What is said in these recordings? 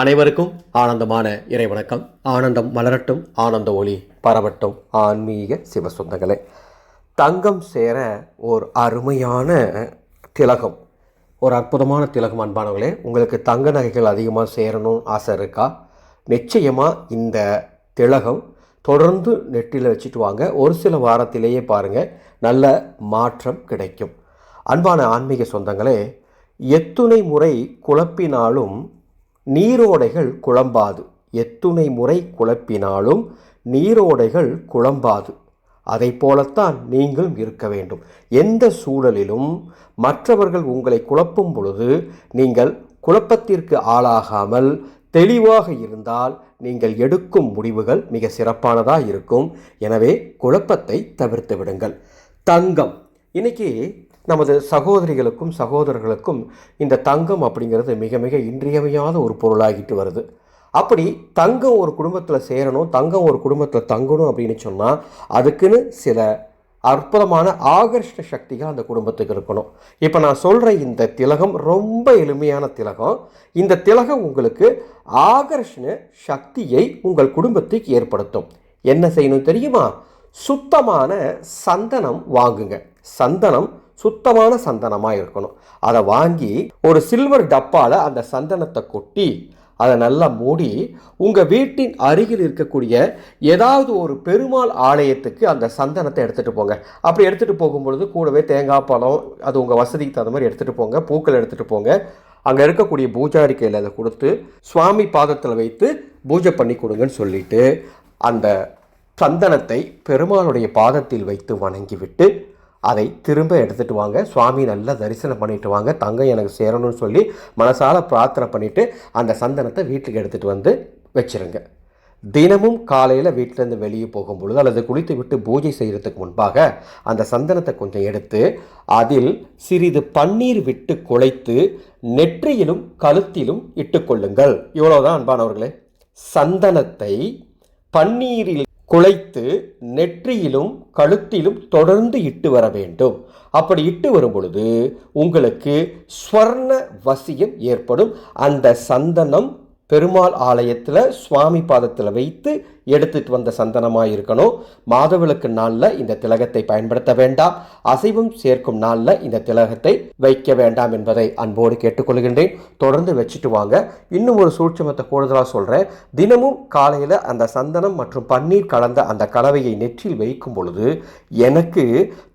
அனைவருக்கும் ஆனந்தமான இறைவணக்கம். ஆனந்தம் மலரட்டும் ஆனந்த ஒளி பரவட்டும். ஆன்மீக சிவசொந்தங்களே தங்கம் சேர ஓர் அருமையான திலகம். ஒரு அற்புதமான திலகம் அன்பானவர்களே உங்களுக்கு தங்க நகைகள் அதிகமாக சேரணும்னு ஆசை இருக்கா? நிச்சயமாக இந்த திலகம் தொடர்ந்து நெட்டில் வச்சுட்டு வாங்க. ஒரு சில வாரத்திலேயே பாருங்கள் நல்ல மாற்றம் கிடைக்கும். அன்பான ஆன்மீக சொந்தங்களே எத்துணை முறை குழப்பினாலும் நீரோடைகள் குழம்பாது. எத்துணை முறை குழப்பினாலும் நீரோடைகள் குழம்பாது. அதை போலத்தான் நீங்களும் இருக்க வேண்டும். எந்த சூழலிலும் மற்றவர்கள் உங்களை குழப்பும் பொழுது நீங்கள் குழப்பத்திற்கு ஆளாகாமல் தெளிவாக இருந்தால் நீங்கள் எடுக்கும் முடிவுகள் மிக சிறப்பானதாக இருக்கும். எனவே குழப்பத்தை தவிர்த்து விடுங்கள். தங்கம். இன்னைக்கு நமது சகோதரிகளுக்கும் சகோதரர்களுக்கும் இந்த தங்கம் அப்படிங்கிறது மிக மிக இன்றியமையாத ஒரு பொருளாகிட்டு வருது. அப்படி தங்கம் ஒரு குடும்பத்தில் சேரணும் தங்கம் ஒரு குடும்பத்தில் தங்கணும் அப்படின்னு சொன்னால் அதுக்குன்னு சில அற்புதமான ஆகர்ஷ்ட சக்திகள் அந்த குடும்பத்துக்கு இருக்கணும். இப்போ நான் சொல்கிற இந்த திலகம் ரொம்ப எளிமையான திலகம். இந்த திலகம் உங்களுக்கு ஆகர்ஷண சக்தியை உங்கள் குடும்பத்துக்கு ஏற்படுத்தும். என்ன செய்யணும் தெரியுமா? சுத்தமான சந்தனம் வாங்குங்க. சந்தனம் சுத்தமான சந்தனமாக இருக்கணும். அதை வாங்கி ஒரு சில்வர் டப்பாவில் அந்த சந்தனத்தை கொட்டி அதை நல்லா மூடி உங்கள் வீட்டின் அருகில் இருக்கக்கூடிய ஏதாவது ஒரு பெருமாள் ஆலயத்துக்கு அந்த சந்தனத்தை எடுத்துகிட்டு போங்க. அப்படி எடுத்துகிட்டு போகும்பொழுது கூடவே தேங்காய் பழம் அது உங்கள் வசதிக்கு தகுந்த மாதிரி எடுத்துகிட்டு போங்க. பூக்கள் எடுத்துகிட்டு போங்க. அங்கே இருக்கக்கூடிய பூஜாரி கையில் அதை கொடுத்து சுவாமி பாதத்தில் வைத்து பூஜை பண்ணி கொடுங்கன்னு சொல்லிட்டு அந்த சந்தனத்தை பெருமாளுடைய பாதத்தில் வைத்து வணங்கிவிட்டு அதை திரும்ப எடுத்துகிட்டு வாங்க. சுவாமி நல்லா தரிசனம் பண்ணிட்டு வாங்க. தங்கம் எனக்கு சேரணும்னு சொல்லி மனசால் பிரார்த்தனை பண்ணிவிட்டு அந்த சந்தனத்தை வீட்டுக்கு எடுத்துகிட்டு வந்து வச்சுருங்க. தினமும் காலையில் வீட்டிலேருந்து வெளியே போகும் பொழுது அல்லது குளித்து விட்டு பூஜை செய்கிறதுக்கு முன்பாக அந்த சந்தனத்தை கொஞ்சம் எடுத்து அதில் சிறிது பன்னீர் விட்டு குழைத்து நெற்றியிலும் கழுத்திலும் இட்டுக்கொள்ளுங்கள் இவ்வளோதான் அன்பானவர்களே. சந்தனத்தை பன்னீரில் குழைத்து நெற்றியிலும் கழுத்திலும் தொடர்ந்து இட்டு வர வேண்டும். அப்படி இட்டு வரும் பொழுது உங்களுக்கு ஸ்வர்ண வசியம் ஏற்படும். அந்த சந்தனம் பெருமாள் ஆலயத்தில் சுவாமி பாதத்தில் வைத்து எடுத்துட்டு வந்த சந்தனமாக இருக்கணும் மாதவிளக்கு நாளில் இந்த திலகத்தை பயன்படுத்த வேண்டாம். அசைவம் சேர்க்கும் நாளில் இந்த திலகத்தை வைக்க வேண்டாம் என்பதை அன்போடு கேட்டுக்கொள்கின்றேன். தொடர்ந்து வச்சுட்டு வாங்க. இன்னும் ஒரு சூட்சமத்தை கூடுதலாக சொல்கிறேன் தினமும் காலையில் அந்த சந்தனம் மற்றும் பன்னீர் கலந்த அந்த கலவையை நெற்றில் வைக்கும் பொழுது எனக்கு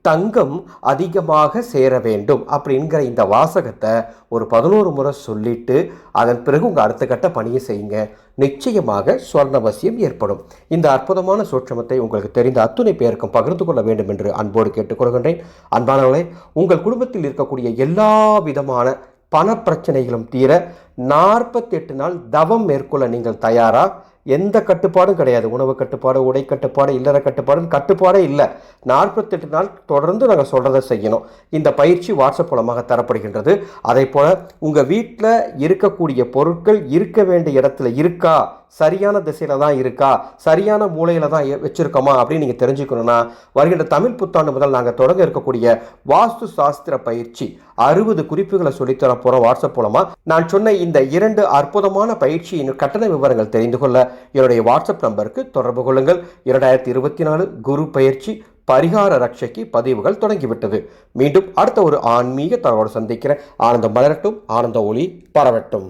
தங்கம் அதிகமாக சேர வேண்டும் அப்படிங்கிற இந்த வாசகத்தை ஒரு பதினோரு முறை சொல்லிட்டு அதன் பிறகு உங்கள் அடுத்த கட்ட பணியை செய்யுங்க. நிச்சயமாக சுவர்ணவசியம் ஏற்படும். இந்த அற்புதமான சூட்சமத்தை உங்களுக்கு தெரிந்த அத்துணை பேருக்கும் பகிர்ந்து கொள்ள வேண்டும் என்று அன்போடு கேட்டுக்கொள்கின்றேன் அன்பானவர்களே உங்கள் குடும்பத்தில் இருக்கக்கூடிய எல்லா விதமான பண பிரச்சனைகளும் தீர நாற்பத்தெட்டு நாள் தவம் மேற்கொள்ள நீங்கள் தயாரா? எந்த கட்டுப்பாடும் கிடையாது. உணவு கட்டுப்பாடு உடை கட்டுப்பாடு இல்லற கட்டுப்பாடுன்னு கட்டுப்பாடே இல்லை. நாற்பத்தெட்டு நாள் தொடர்ந்து நாங்கள் சொல்கிறத செய்யணும். இந்த பயிற்சி வாட்ஸ்அப் மூலமாக தரப்படுகின்றது. அதே போல் உங்கள் வீட்டில் இருக்கக்கூடிய பொருட்கள் இருக்க வேண்டிய இடத்துல இருக்கா? சரியான திசையில் தான் இருக்கா? சரியான மூலையில் தான் வச்சுருக்கோமா? அப்படின்னு நீங்கள் தெரிஞ்சுக்கணுன்னா வருகின்ற தமிழ் புத்தாண்டு முதல் நாங்கள் தொடங்க இருக்கக்கூடிய வாஸ்து சாஸ்திர பயிற்சி அறுபது குறிப்புகளை சொல்லித்தர போகிறோம் வாட்ஸ்அப் மூலமாக நான் சொன்ன இந்த இரண்டு அற்புதமான பயிற்சியின் கட்டண விவரங்கள் தெரிந்து கொள்ள என்னுடைய வாட்ஸ்அப் நம்பருக்கு தொடர்பு கொள்ளுங்கள். இரண்டாயிரத்தி இருபத்தி நாலு குரு பயிற்சி பரிகார ரட்சைக்கு பதிவுகள் தொடங்கிவிட்டது. மீண்டும் அடுத்த ஒரு ஆன்மீக தகவலோடு சந்திக்கிறேன். ஆனந்தம் மலரட்டும் ஆனந்த ஒளி பரவட்டும்.